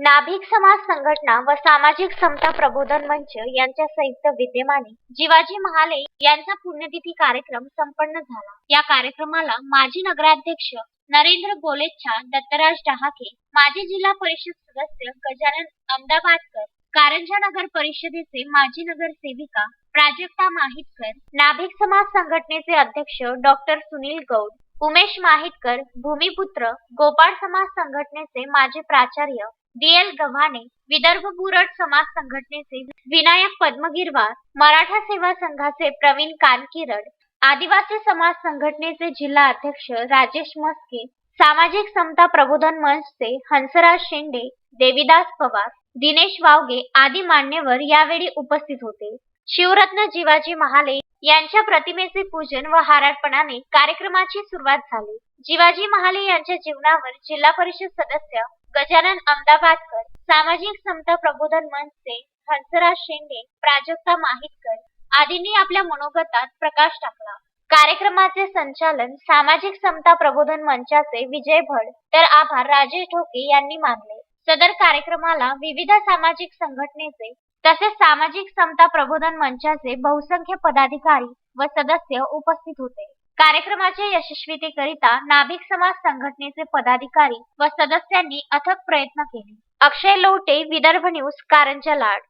नाभिक समाज संघटना व सामाजिक समता प्रबोधन मंच यांच्या संयुक्त विद्यमाने जिवाजी महाले यांचा पुण्यतिथी कार्यक्रम संपन्न झाला. या कार्यक्रमाला माजी नगराध्यक्ष नरेंद्र गोलेच्छा दत्तराज डहाके माजी जिल्हा परिषद सदस्य गजानन अहमदाबादकर कारंजा नगर परिषदेचे माजी नगरसेविका प्राजक्ता माहितकर नाभिक समाज संघटनेचे अध्यक्ष डॉक्टर सुनील गौड उमेश माहितकर भूमिपुत्र गोपाळ समाज संघटनेचे माजी प्राचार्य डी एल गव्हाणे विदर्भ बुरट समाज संघटनेचे विनायक पद्मगिरवार मराठा सेवा संघाचे प्रवीण कानकिरड आदिवासी समाज संघटनेचे जिल्हा अध्यक्ष राजेश मस्के सामाजिक समता प्रबोधन मंचचे हंसराज शेंडे देविदास पवार दिनेश वावगे आदी मान्यवर यावेळी उपस्थित होते. शिवरत्न जिवाजी महाले यांच्या प्रतिमेचे पूजन व हाराटपणाने कार्यक्रमाची सुरुवात झाली. जिवाजी महाले यांच्या जीवनावर जिल्हा परिषद सदस्य गजानन अहमदाबादकर सामाजिक समता प्रबोधन मंचचे हंसराज शेंडे प्राजक्ता माहितकर आदींनी आपल्या मनोगतात प्रकाश टाकला. कार्यक्रमाचे संचालन सामाजिक समता प्रबोधन मंचाचे विजय भड तर आभार राजेश ढोके यांनी मानले. सदर कार्यक्रमाला विविध सामाजिक संघटनेचे तसेच सामाजिक समता प्रबोधन मंचाचे बहुसंख्य पदाधिकारी व सदस्य उपस्थित होते. कार्यक्रमाच्या यशस्वीतेकरिता नाभिक समाज संघटनेचे पदाधिकारी व सदस्यांनी अथक प्रयत्न केले. अक्षय लोटे विदर्भ न्यूज कारंजा लाड.